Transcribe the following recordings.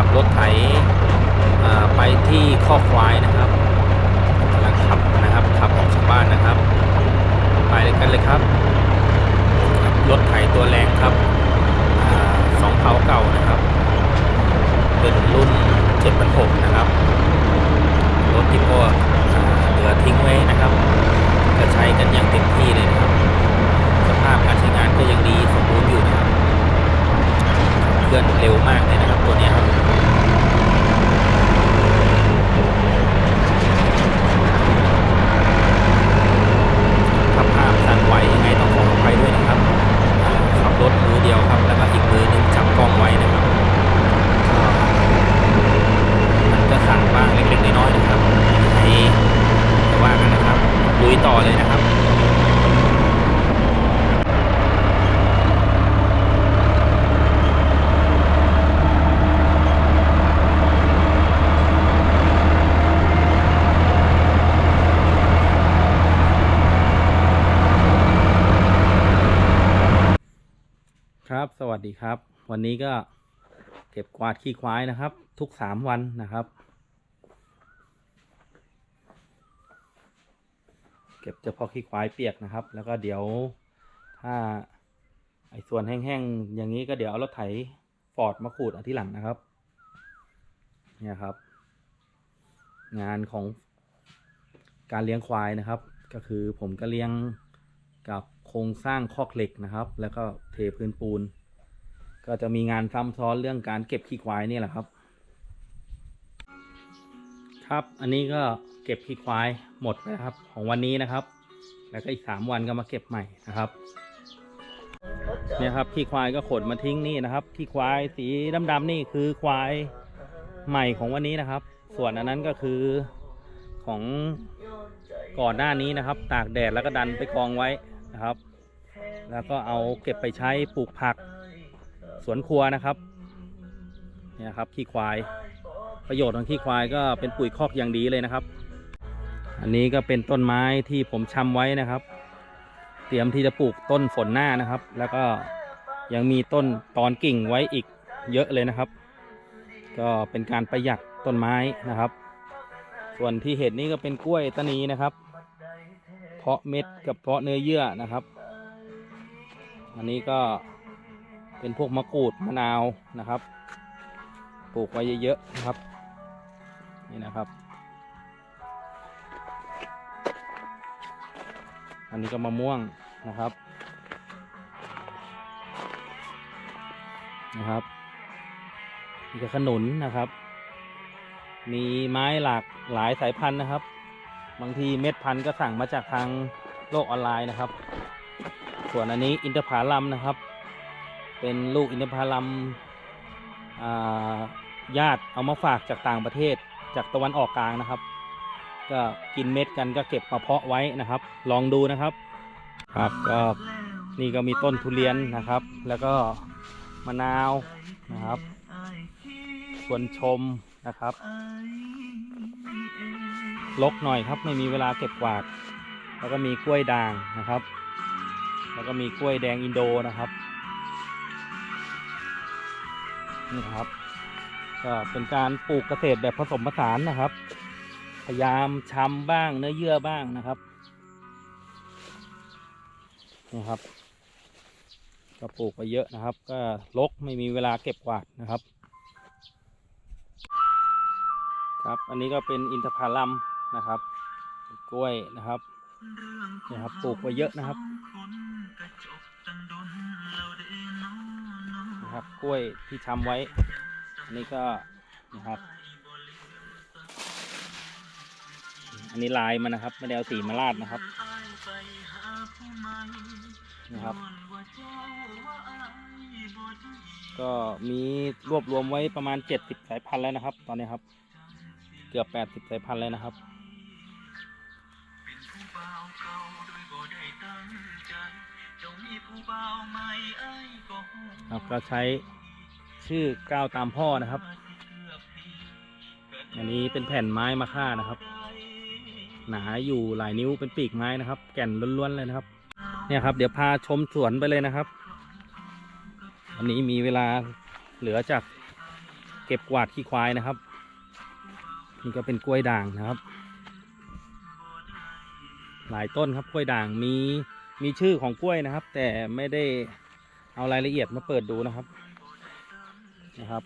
ขับรถไถไปที่ข้อควายนะครับกำลังขับนะครับขับออกจากบ้านนะครับ ไปเลยกันเลยครับ รถไถตัวแรงครับอสองเผาเก่านะครับ เป็นรุ่น7,600นหนะครับ รถที่พวกอ่าเหลือทิ้งไว้นะครับ ก็ใช้กันอย่างเต็มที่เลยนะครับ สภาพการใช้งานก็ยังดีสมบูรณ์อยู่นะครับ เคลื่อนเร็วมากเลยนะครับตัวเนี้ยครับ ถ้าภาพสั่นไหวยังไงต้องขออภัยด้วยนะครับอ่าขับ รถมือเดียวครับ แล้วก็อีกมือหนึ่งจับกล้องไว้นะครับมันก็สั่นบ้างเล็กๆน้อยๆนะครับให้ว่ากันนะครับลุยต่อเลยนะครับ สวัสดีครับ วันนี้ก็เก็บกวาดขี้ควายนะครับ ทุกสามวันนะครับ เก็บเฉพาะขี้ควายเปียกนะครับ แล้วก็เดี๋ยวถ้าไอ้ส่วนแห้งๆอย่างนี้ก็เดี๋ยวเอารถไถฟอร์ดมาขูดเอาที่หลังนะครับ เนี่ยครับ งานของการเลี้ยงควายนะครับ ก็คือผมก็เลี้ยงกับ ครงสร้างคอกเหล็กนะครับ แล้วก็เทพื้นปูน ก็จะมีงานซ้ำซ้อนเรื่องการเก็บขี้ควายนี่แหละครับ ครับอันนี้ก็เก็บขี้ควายหมดนะครับ ของวันนี้นะครับ แล้วก็อีกสามวันก็มาเก็บใหม่นะครับเนี่ยครับขี้ควายก็ขนมาทิ้งนี่นะครับขี้ควายสีดำๆนี่คือควายใหม่ของวันนี้นะครับ ส่วนอันนั้นก็คือของก่อนหน้านี้นะครับ ตากแดดแล้วก็ดันไปกองไว้นะครับ แล้วก็เอาเก็บไปใช้ปลูกผักสวนครัวนะครับเนี่ยครับขี้ควาย ประโยชน์ของขี้ควายก็เป็นปุ๋ยคอกอย่างดีเลยนะครับ อันนี้ก็เป็นต้นไม้ที่ผมชำไว้นะครับ เตรียมที่จะปลูกต้นฝนหน้านะครับ แล้วก็ยังมีต้นตอนกิ่งไว้อีกเยอะเลยนะครับ ก็เป็นการประหยัดต้นไม้นะครับ ส่วนที่เห็นนี่ก็เป็นกล้วยตานีนะครับ เพาะเม็ดกับเพาะเนื้อเยื่อนะครับ อันนี้ก็เป็นพวกมะกรูดมะนาวนะครับ ปลูกไว้เยอะๆนะครับ นี่นะครับ อันนี้ก็มะม่วงนะครับ นะครับนี่ก็ขนุนนะครับ มีไม้หลากหลายสายพันธุ์นะครับ บางทีเม็ดพันธุ์ก็สั่งมาจากทางโลกออนไลน์นะครับ ส่วนอันนี้อินทผลัมนะครับ เป็นลูกอินทผลัมอ่าญาติเอามาฝากจากต่างประเทศจากตะวันออกกลางนะครับ ก็กินเม็ดกันก็เก็บมาเพาะไว้นะครับ ลองดูนะครับ ครับก็นี่ก็มีต้นทุเรียนนะครับ แล้วก็มะนาวนะครับสวนชมนะครับลกหน่อยครับไม่มีเวลาเก็บกวาด แล้วก็มีกล้วยด่างนะครับ แล้วก็มีกล้วยแดงอินโดนะครับนี่ครับก็เป็นการปลูกเกษตรแบบผสมผสานนะครับ พยายามชำบ้างเนื้อเยื่อบ้างนะครับนี่ครับ ก็ปลูกไปเยอะนะครับ ก็ลกไม่มีเวลาเก็บกวาดนะครับ ครับอันนี้ก็เป็นอินทผลัมนะครับ กล้วยนะครับนี่ครับปลูกไว้เยอะนะครับ กล้วยที่ชำไว้ อันนี้ก็นะครับ อันนี้ลายมันนะครับไม่ได้เอาสีมาลาดนะครับนะครับ ก็มีรวบรวมไว้ประมาณ 70 สายพันธุ์แล้วนะครับ ตอนนี้ครับ เกือบ 80 สายพันธุ์แล้วนะครับ ครับก็ใช้ชื่อก้าวตามพ่อนะครับ อันนี้เป็นแผ่นไม้มาค่านะครับ หนาอยู่หลายนิ้วเป็นปีกไม้นะครับ แก่นล้วนๆเลยนะครับ เนี่ยครับ เดี๋ยวพาชมสวนไปเลยนะครับวันนี้มีเวลาเหลือจากเก็บกวาดขี้ควายนะครับ นี่ก็เป็นกล้วยด่างนะครับ หลายต้นครับกล้วยด่างมี มีชื่อของกล้วยนะครับ แต่ไม่ได้เอารายละเอียดมาเปิดดูนะครับนะครับ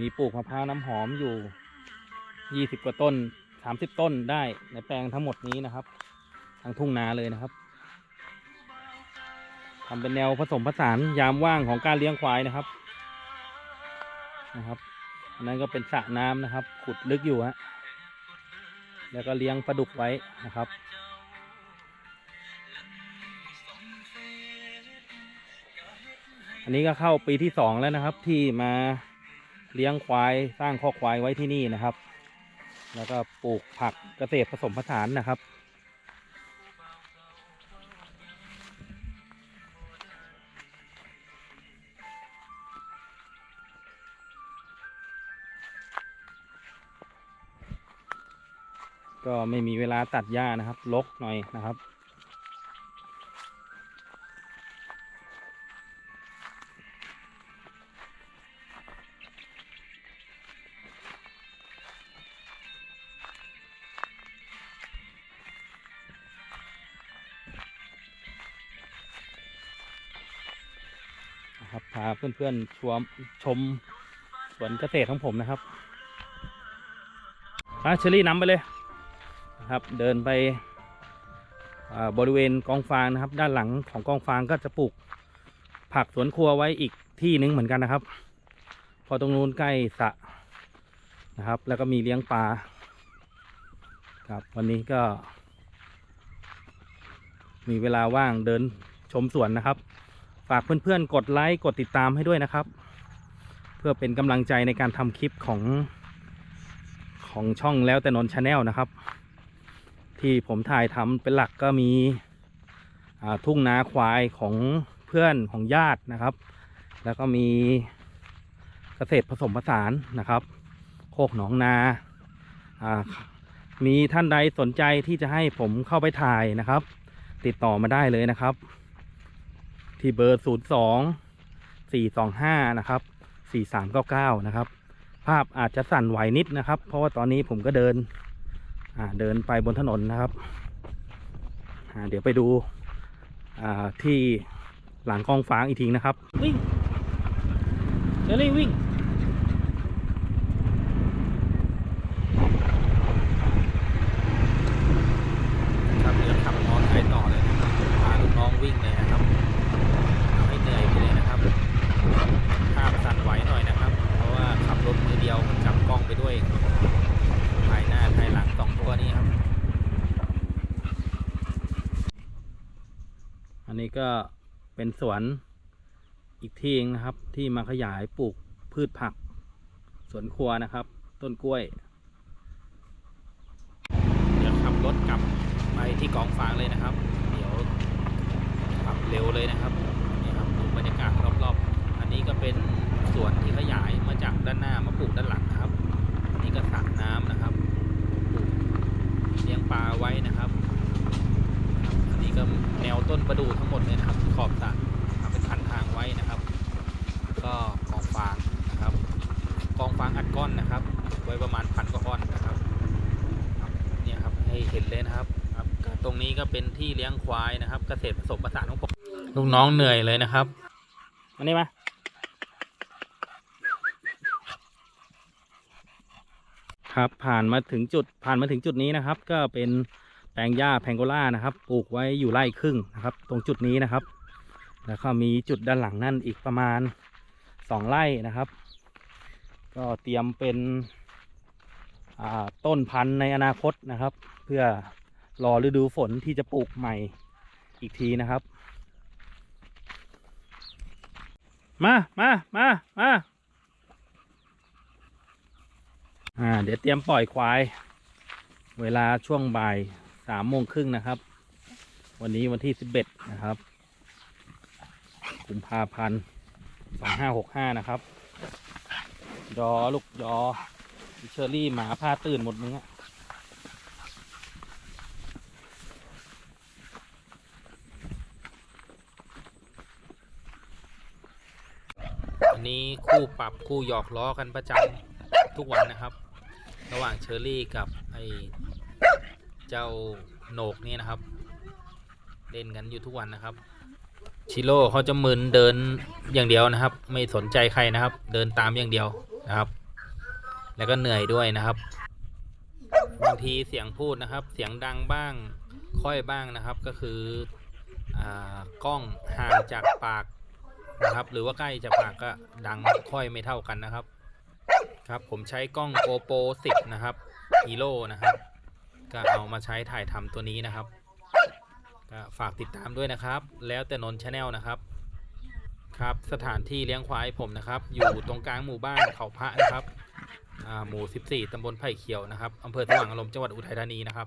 มีปลูกมะพร้าวน้ำหอมอยู่ยี่สิบกว่าต้นสามสิบต้นได้ในแปลงทั้งหมดนี้นะครับ ทั้งทุ่งนาเลยนะครับทำเป็นแนวผสมผสานยามว่างของการเลี้ยงควายนะครับนะครับ อันนั้นก็เป็นสระน้ำนะครับ ขุดลึกอยู่ฮะแล้วก็เลี้ยงปลาดุกไว้นะครับ อันนี้ก็เข้าปีที่สองแล้วนะครับ ที่มาเลี้ยงควายสร้างข้อกควายไว้ที่นี่นะครับ แล้วก็ปลูกผักเกษตรผสมผสานนะครับ ก็ไม่มีเวลาตัดหญ้านะครับลกหน่อยนะครับครับพาเพื่อนๆชวมชมสวนเกษตรของผมนะครับพาเชอรี่นำไปเลย นะครับ เดินไปบริเวณกองฟางนะครับ ด้านหลังของกองฟางก็จะปลูกผักสวนครัวไว้อีกที่หนึงเหมือนกันนะครับ พอตรงนู้นใกล้สระนะครับ แล้วก็มีเลี้ยงปลาครับ วันนี้ก็ มีเวลาว่างเดินชมสวนนะครับ ฝากเพื่อนๆ กดไลค์กดติดตามให้ด้วยนะครับ เพื่อเป็นกำลังใจในการทำคลิปของของช่องแล้วแต่นนชาแนลนะครับ ที่ผมถ่ายทำเป็นหลักก็มีทุ่งนาควายของเพื่อนของญาตินะครับ แล้วก็มีเกษตรผสมผสานนะครับ โคกหนองนามีท่านใดสนใจที่จะให้ผมเข้าไปถ่ายนะครับ ติดต่อมาได้เลยนะครับ ที่เบอร์ 0 2 4 2 5 นะครับ 4 3 9 9 นะครับ ภาพอาจจะสั่นไหวนิดนะครับ เพราะว่าตอนนี้ผมก็เดิน เดินไปบนถนนนะครับเดี๋ยวไปดูที่หลังกองฟางอีกทีนะครับ วิ่งเจอรี่วิ่ง ครับเดี๋ยวขับมอเตอร์ไซค์ต่อเลยนะครับพาลูกน้องวิ่งเลยนะครับเอาให้เหนื่อยไปเลยนะครับภาพสั่นไหวหน่อยนะครับ เพราะว่าขับรถมือเดียวมันจับกล้องไปด้วยถ่ายหน้าถ่ายหลังสองตัวนี้ครับ อั นนี้ก็เป็นสวนอีกที่หนึ่งนะครับ ที่มาขยายปลูกพืชผัก สวนครัวนะครับ ต้นกล้วย เดี๋ยวขับรถกลับไปที่กองฟางเลยนะครับ เดี๋ยวขับเร็วเลยนะครับนี่ครับดูบรรยากาศรอบๆ อันนี้ก็เป็นสวนที่ขยายมาจากด้านหน้ามาปลูกด้านหลังนะครับอันนี้ก็สระน้ำนะครับปลูกเลี้ยงปลาไว้นะครับ อันนี้ก็แนว ต้นประดู่ทั้งหมดเลยนะครับขอบสระทำเป็นคันทางไว้นะครับ ก็กองฟางนะครับ กองฟางอัดก้อนนะครับ ไว้ประมาณพันกว่าก้อนนะครับเนี่ยครับให้เห็นเลยนะครับตรงนี้ก็เป็นที่เลี้ยงควายนะครับ เกษตรผสมผสานของผมลูกน้องเหนื่อยเลยนะครับอันนี้มาครับผ่านมาถึงจุดผ่านมาถึงจุดนี้นะครับ ก็เป็น แปลงหญ้าแพงโกล่านะครับปลูกไว้อยู่ไร่ครึ่งนะครับ ตรงจุดนี้นะครับ แล้วก็มีจุดด้านหลังนั่นอีกประมาณสองไร่นะครับ ก็เตรียมเป็นต้นพันธุ์ในอนาคตนะครับ เพื่อรอฤดูฝนที่จะปลูกใหม่อีกทีนะครับ มามามามาอ่าเดี๋ยวเตรียมปล่อยควาย เวลาช่วงบ่าย สามโมงครึ่งนะครับ วันนี้วันที่สิบเอ็ดนะครับกุมภาพันธ์สองห้าหกห้านะครับ ยอลูกยอเชอรี่หมาผ้าตื่นหมดมึงอะอันนี้คู่ปรับคู่หยอกล้อกันประจำทุกวันนะครับ ระหว่างเชอรี่กับไอ เจ้าโหนกนี่นะครับ เล่นกันอยู่ทุกวันนะครับ ชิโร่เขาจะมึนเดินอย่างเดียวนะครับ ไม่สนใจใครนะครับ เดินตามอย่างเดียวนะครับ แล้วก็เหนื่อยด้วยนะครับบางทีเสียงพูดนะครับ เสียงดังบ้างค่อยบ้างนะครับ ก็คืออากล้องห่างจากปากนะครับ หรือว่าใกล้จากปากก็ดังค่อยไม่เท่ากันนะครับ ครับผมใช้กล้อง GoPro 10 นะครับฮีโร่นะครับ ก็เอามาใช้ถ่ายทำตัวนี้นะครับก็ฝากติดตามด้วยนะครับ แล้วแต่นนชาแนลนะครับ ครับสถานที่เลี้ยงควายผมนะครับ อยู่ตรงกลางหมู่บ้านเขาพระนะครับอ่าหมู่ 14 ตำบลไผ่เขียวนะครับอำเภอสว่างอารมณ์จังหวัดอุทัยธานีนะครับ